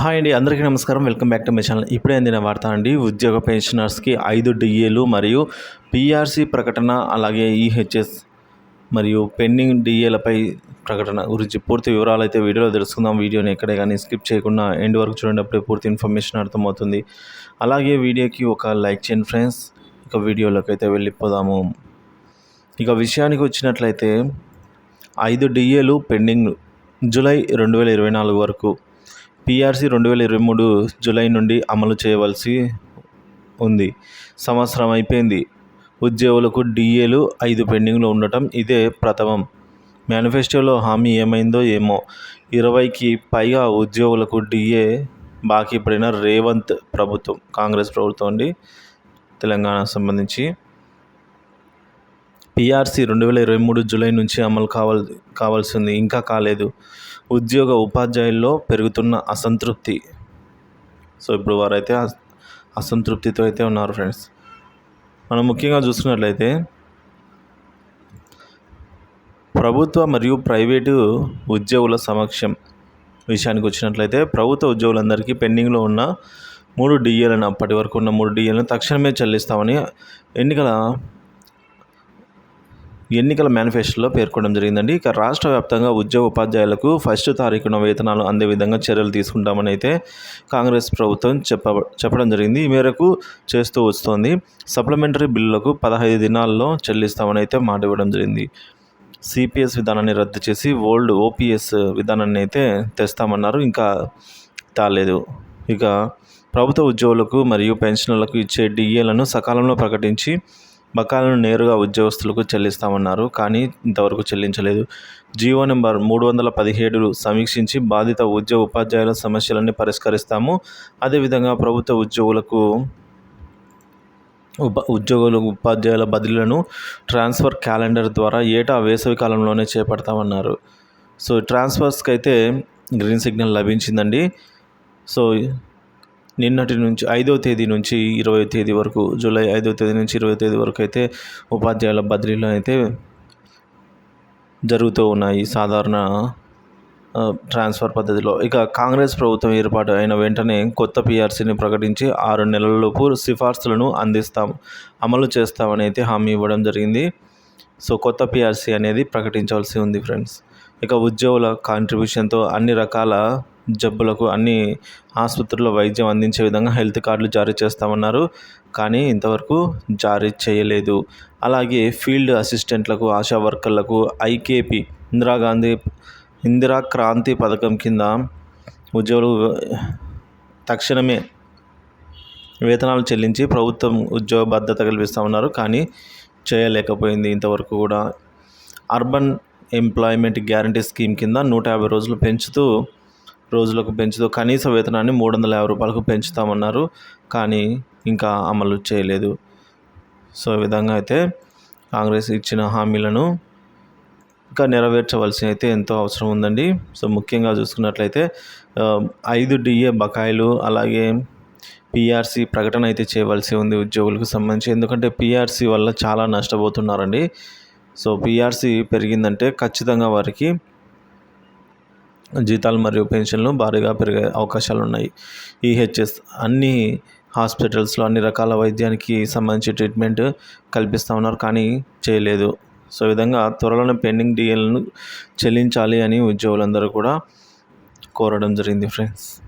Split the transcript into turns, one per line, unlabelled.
Hi అండి అందరికీ నమస్కారం. Welcome back to my channel. ఇప్పుడే అందిన వార్త అండి ఉద్యోగ పెన్షనర్స్కి ఐదు డిఏలు మరియు పిఆర్సీ ప్రకటన అలాగే ఈహెచ్ఎస్ మరియు పెండింగ్ డిఏలపై ప్రకటన గురించి పూర్తి వివరాలు అయితే వీడియోలో తెలుసుకుందాం. వీడియోని ఎక్కడే కానీ స్కిప్ చేయకుండా ఎండ్ వరకు చూడేటప్పుడే పూర్తి ఇన్ఫర్మేషన్ అర్థమవుతుంది. అలాగే వీడియోకి ఒక లైక్ చేయండి ఫ్రెండ్స్. ఇక వీడియోలోకి అయితే వెళ్ళిపోదాము. ఇక విషయానికి వచ్చినట్లయితే ఐదు డిఏలు పెండింగ్ జూలై రెండు వేల ఇరవై నాలుగు వరకు పిఆర్సీ రెండు వేల ఇరవై మూడు జూలై నుండి అమలు చేయవలసి ఉంది. సంవత్సరం అయిపోయింది. ఉద్యోగులకు డిఏలు ఐదు పెండింగ్లో ఉండటం ఇదే ప్రథమం. మేనిఫెస్టోలో హామీ ఏమైందో ఏమో. ఇరవైకి పైగా ఉద్యోగులకు డిఏ బాకీ పడిన రేవంత్ ప్రభుత్వం కాంగ్రెస్ ప్రభుత్వం అండి తెలంగాణ సంబంధించి పిఆర్సీ రెండు వేల ఇరవై మూడు జూలై నుంచి అమలు కావాల్ కావాల్సింది ఇంకా కాలేదు. ఉద్యోగ ఉపాధ్యాయుల్లో పెరుగుతున్న అసంతృప్తి. సో ఇప్పుడు వారైతే అసంతృప్తితో అయితే ఉన్నారు ఫ్రెండ్స్. మనం ముఖ్యంగా చూసుకున్నట్లయితే ప్రభుత్వ మరియు ప్రైవేటు ఉద్యోగుల సమక్షం విషయానికి వచ్చినట్లయితే ప్రభుత్వ ఉద్యోగులందరికీ పెండింగ్లో ఉన్న మూడు డిఏలను అప్పటి వరకు ఉన్న మూడు డిఏలను తక్షణమే చెల్లిస్తామని ఎన్నికల ఎన్నికల మేనిఫెస్టోలో పేర్కొనడం జరిగిందండి. ఇక రాష్ట్ర వ్యాప్తంగా ఉద్యోగ ఉపాధ్యాయులకు ఫస్ట్ తారీఖున వేతనాలు అందే విధంగా చర్యలు తీసుకుంటామని అయితే కాంగ్రెస్ ప్రభుత్వం చెప్ప చెప్పడం జరిగింది. ఈ మేరకు చేస్తూ వస్తోంది. సప్లిమెంటరీ బిల్లులకు పదహైదు దినాల్లో చెల్లిస్తామని అయితే మాట ఇవ్వడం జరిగింది. సిపిఎస్ విధానాన్ని రద్దు చేసి ఓల్డ్ ఓపీఎస్ విధానాన్ని అయితే తెస్తామన్నారు. ఇంకా తాలేదు. ఇక ప్రభుత్వ ఉద్యోగులకు మరియు పెన్షన్లకు ఇచ్చే డిఏలను సకాలంలో ప్రకటించి బకాలను నేరుగా ఉద్యోగస్తులకు చెల్లిస్తామన్నారు కానీ ఇంతవరకు చెల్లించలేదు. జియో నెంబర్ మూడు వందల పదిహేడు సమీక్షించి బాధిత ఉద్యోగ ఉపాధ్యాయుల సమస్యలన్నీ పరిష్కరిస్తాము. అదేవిధంగా ప్రభుత్వ ఉద్యోగులకు ఉప ఉద్యోగులు ఉపాధ్యాయుల బదిలీలను ట్రాన్స్ఫర్ క్యాలెండర్ ద్వారా ఏటా వేసవి కాలంలోనే చేపడతామన్నారు. సో ట్రాన్స్ఫర్స్కి అయితే గ్రీన్ సిగ్నల్ లభించిందండి. సో నిన్నటి నుంచి ఐదో తేదీ నుంచి ఇరవై తేదీ వరకు జూలై ఐదో తేదీ నుంచి ఇరవై తేదీ వరకు అయితే ఉపాధ్యాయుల బదిలీలు అయితే జరుగుతూ ఉన్నాయి. సాధారణ ట్రాన్స్ఫర్ పద్ధతిలో. ఇక కాంగ్రెస్ ప్రభుత్వం ఏర్పాటు అయిన వెంటనే కొత్త పిఆర్సీని ప్రకటించి ఆరు నెలలలోపు సిఫార్సులను అందిస్తాం అమలు చేస్తామని అయితే హామీ ఇవ్వడం జరిగింది. సో కొత్త పిఆర్సీ అనేది ప్రకటించవలసి ఉంది ఫ్రెండ్స్. ఇక ఉద్యోగుల కాంట్రిబ్యూషన్తో అన్ని రకాల జబ్బులకు అన్ని ఆసుపత్రుల్లో వైద్యం అందించే విధంగా హెల్త్ కార్డులు జారీ చేస్తామన్నారు. కానీ ఇంతవరకు జారీ చేయలేదు. అలాగే ఫీల్డ్ అసిస్టెంట్లకు ఆశా వర్కర్లకు ఐకేపీ ఇందిరాగాంధీ ఇందిరా క్రాంతి పథకం కింద ఉద్యోగులు తక్షణమే వేతనాలు చెల్లించి ప్రభుత్వం ఉద్యోగ భద్రత కల్పిస్తామన్నారు. కానీ చేయలేకపోయింది ఇంతవరకు కూడా. అర్బన్ ఎంప్లాయ్మెంట్ గ్యారంటీ స్కీమ్ కింద నూట యాభై రోజులు పెంచుతూ రోజులకు పెంచుతూ కనీస వేతనాన్ని మూడు వందల యాభై రూపాయలకు పెంచుతామన్నారు. కానీ ఇంకా అమలు చేయలేదు. సో ఈ విధంగా అయితే కాంగ్రెస్ ఇచ్చిన హామీలను ఇంకా నెరవేర్చవలసి అయితే ఎంతో అవసరం ఉందండి. సో ముఖ్యంగా చూసుకున్నట్లయితే ఐదు డిఏ బకాయిలు అలాగే పిఆర్సీ ప్రకటన అయితే చేయవలసి ఉంది ఉద్యోగులకు సంబంధించి. ఎందుకంటే పిఆర్సీ వల్ల చాలా నష్టపోతున్నారండి. సో పిఆర్సీ పెరిగిందంటే ఖచ్చితంగా వారికి జీతాలు మరియు పెన్షన్లు భారీగా పెరిగే అవకాశాలు ఉన్నాయి ఈహెచ్ఎస్ అన్ని హాస్పిటల్స్లో అన్ని రకాల వైద్యానికి సంబంధించి ట్రీట్మెంట్ కల్పిస్తూ ఉన్నారు కానీ చేయలేదు. సో విధంగా త్వరలోనే పెండింగ్ డిఎల్ను చెల్లించాలి అని ఉద్యోగులందరూ కూడా కోరడం జరిగింది ఫ్రెండ్స్.